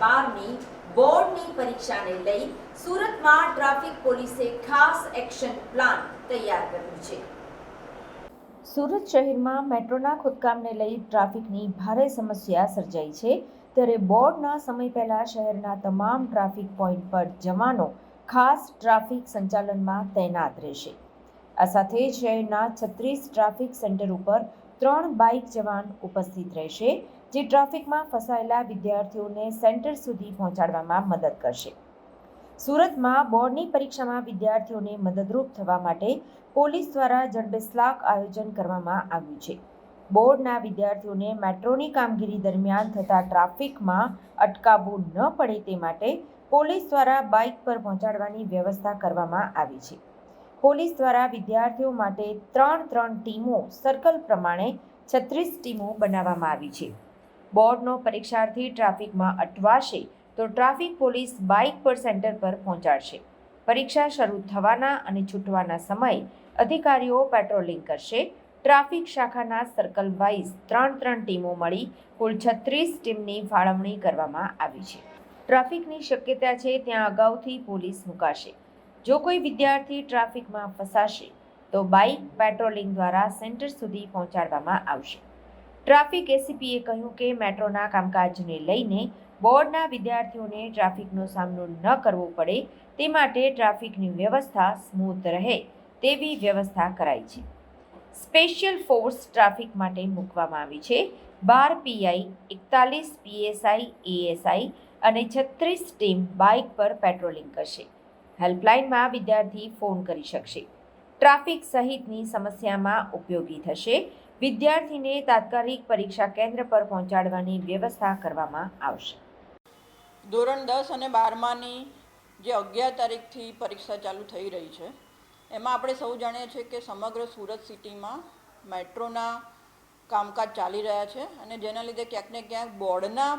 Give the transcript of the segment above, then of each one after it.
બારની બોર્ડની પરીક્ષાને લઈ સુરતમાં ટ્રાફિક પોલીસે ખાસ એક્શન પ્લાન તૈયાર કર્યું છે. સુરત શહેરમાં મેટ્રોના ખોદકામને લઈ ટ્રાફિકની ભારે સમસ્યા સર્જાઈ છે. ત્યારે બોર્ડના સમય પહેલા શહેરના તમામ ટ્રાફિક પોઈન્ટ પર જવાનો ખાસ ટ્રાફિક સંચાલનમાં તૈનાત રહેશે. આ સાથે શહેરના છત્રીસ ટ્રાફિક સેન્ટર ઉપર ત્રણ બાઇક જવાન ઉપસ્થિત રહેશે. જે ટ્રાફિકમાં ફસાયેલા વિદ્યાર્થીઓને સેન્ટર સુધી પહોંચાડવામાં મદદ કરશે. સુરતમાં બોર્ડની પરીક્ષામાં વિદ્યાર્થીઓને મદદરૂપ થવા માટે પોલીસ દ્વારા જડબેસલાક આયોજન કરવામાં આવ્યું છે. બોર્ડના વિદ્યાર્થીઓને મેટ્રોની કામગીરી દરમિયાન થતા ટ્રાફિકમાં અટકાવવું ન પડે તે માટે પોલીસ દ્વારા બાઇક પર પહોંચાડવાની વ્યવસ્થા કરવામાં આવી છે. પોલીસ દ્વારા વિદ્યાર્થીઓ માટે ત્રણ ત્રણ ટીમો સર્કલ પ્રમાણે છત્રીસ ટીમો બનાવવામાં આવી છે. બોર્ડનો પરીક્ષાર્થી ટ્રાફિકમાં અટવાશે તો ટ્રાફિક પોલીસ બાઇક પર સેન્ટર પર પહોંચાડશે. પરીક્ષા શરૂ થવાના અને છૂટવાના સમયે અધિકારીઓ પેટ્રોલિંગ કરશે. ટ્રાફિક શાખાના સર્કલ વાઇઝ ત્રણ ત્રણ ટીમો મળી કુલ છત્રીસ ટીમની ફાળવણી કરવામાં આવી છે. ટ્રાફિકની શક્યતા છે ત્યાં અગાઉથી પોલીસ મુકાશે. જો કોઈ વિદ્યાર્થી ટ્રાફિકમાં ફસાશે તો બાઇક પેટ્રોલિંગ દ્વારા સેન્ટર સુધી પહોંચાડવામાં આવશે. ટ્રાફિક એસીપીએ કહ્યું કે મેટ્રોના કામકાજને લઈને બોર્ડના વિદ્યાર્થીઓને ટ્રાફિકનો સામનો ન કરવો પડે, તે માટે ટ્રાફિકની વ્યવસ્થા સ્મૂથ રહે તેવી વ્યવસ્થા કરાઈ છે. સ્પેશિયલ ફોર્સ ટ્રાફિક માટે મૂકવામાં આવી છે. બાર પીઆઈ, એકતાલીસ પીએસઆઈ, એએસઆઈ અને છત્રીસ ટીમ બાઇક પર પેટ્રોલિંગ કરશે. હેલ્પલાઇનમાં વિદ્યાર્થી ફોન કરી શકશે. ટ્રાફિક સહિતની સમસ્યામાં ઉપયોગી થશે. વિદ્યાર્થીને તાત્કાલિક પરીક્ષા કેન્દ્ર પર પહોંચાડવાની વ્યવસ્થા કરવામાં આવશે. ધોરણ દસ અને બારમાની જે અગિયાર તારીખથી પરીક્ષા ચાલુ થઈ રહી છે, એમાં આપણે સૌ જાણીએ છીએ કે સમગ્ર સુરત સિટીમાં મેટ્રોના કામકાજ ચાલી રહ્યા છે અને જેના લીધે ક્યાંક ને ક્યાંક બોર્ડના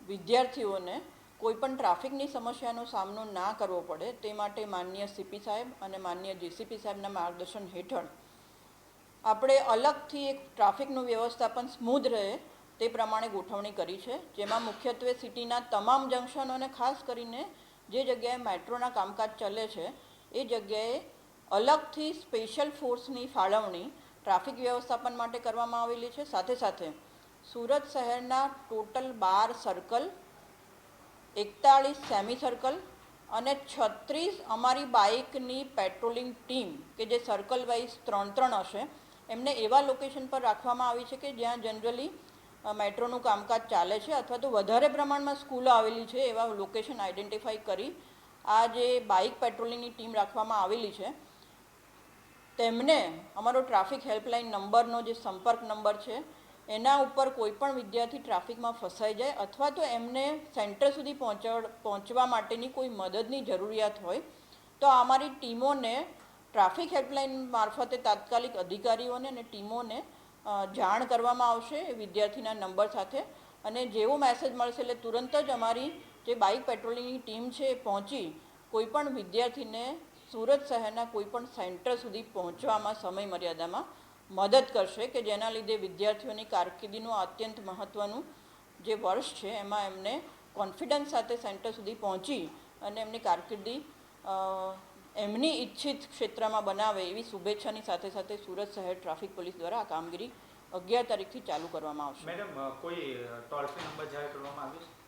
વિદ્યાર્થીઓને કોઈપણ ટ્રાફિકની સમસ્યાનો સામનો ના કરવો પડે. તે માટે માનનીય સીપી સાહેબ અને માનનીય જીસીપી સાહેબના માર્ગદર્શન હેઠળ આપણે અલગથી એક ટ્રાફિકનું વ્યવસ્થાપન સ્મૂધ રહે તે પ્રમાણે ગોઠવણી કરી છે, જેમાં મુખ્યત્વે સિટીના તમામ જંકશનોને ખાસ કરીને જે જગ્યાએ મેટ્રોના કામકાજ ચાલે છે, એ જગ્યાએ અલગથી સ્પેશિયલ ફોર્સની ફાળવણી ટ્રાફિક વ્યવસ્થાપન માટે કરવામાં આવેલી છે. સાથે સાથે સુરત શહેરના ટોટલ બાર સર્કલ, એકતાળીસ સેમી સર્કલ અને છત્રીસ અમારી બાઇકની પેટ્રોલિંગ ટીમ, કે જે સર્કલ વાઇઝ ત્રણ ત્રણ હશે એમને એવા લોકેશન પર રાખવામાં આવી છે કે જ્યાં જનરલી મેટ્રોનું કામકાજ ચાલે છે અથવા તો વધારે પ્રમાણમાં સ્કૂલો આવેલી છે એવા લોકેશન આઈડેન્ટિફાઈ કરી આ જે બાઇક પેટ્રોલિંગની ટીમ રાખવામાં આવેલી છે. તેમને અમારો ટ્રાફિક હેલ્પલાઇન નંબરનો જે સંપર્ક નંબર છે, એના ઉપર કોઈપણ વિદ્યાર્થી ટ્રાફિકમાં ફસાઈ જાય અથવા તો એમને સેન્ટર સુધી પહોંચવા માટેની કોઈ મદદની જરૂરિયાત હોય, તો અમારી ટીમોને ટ્રાફિક હેલ્પલાઇન મારફતે તાત્કાલિક અધિકારીઓને અને ટીમોને જાણ કરવામાં આવશે વિદ્યાર્થીના નંબર સાથે. અને જેવો મેસેજ મળશે એટલે તુરંત જ અમારી જે બાઇક પેટ્રોલિંગની ટીમ છે એ પહોંચી કોઈપણ વિદ્યાર્થીને સુરત શહેરના કોઈપણ સેન્ટર સુધી પહોંચવામાં સમય મર્યાદામાં મદદ કરશે કે જેના લીધે વિદ્યાર્થીઓની કારકિર્દીનું અત્યંત મહત્ત્વનું જે વર્ષ છે એમાં એમને કોન્ફિડન્સ સાથે સેન્ટર સુધી પહોંચી અને એમની કારકિર્દી એમની ઈચ્છિત ક્ષેત્રમાં બનાવે એવી શુભેચ્છાની સાથે સાથે સુરત શહેર ટ્રાફિક પોલીસ દ્વારા આ કામગીરી અગિયાર તારીખથી ચાલુ કરવામાં આવશે. મેડમ કોઈ ટોલ ફ્રી નંબર જાહેર કરવામાં આવ્યો છે?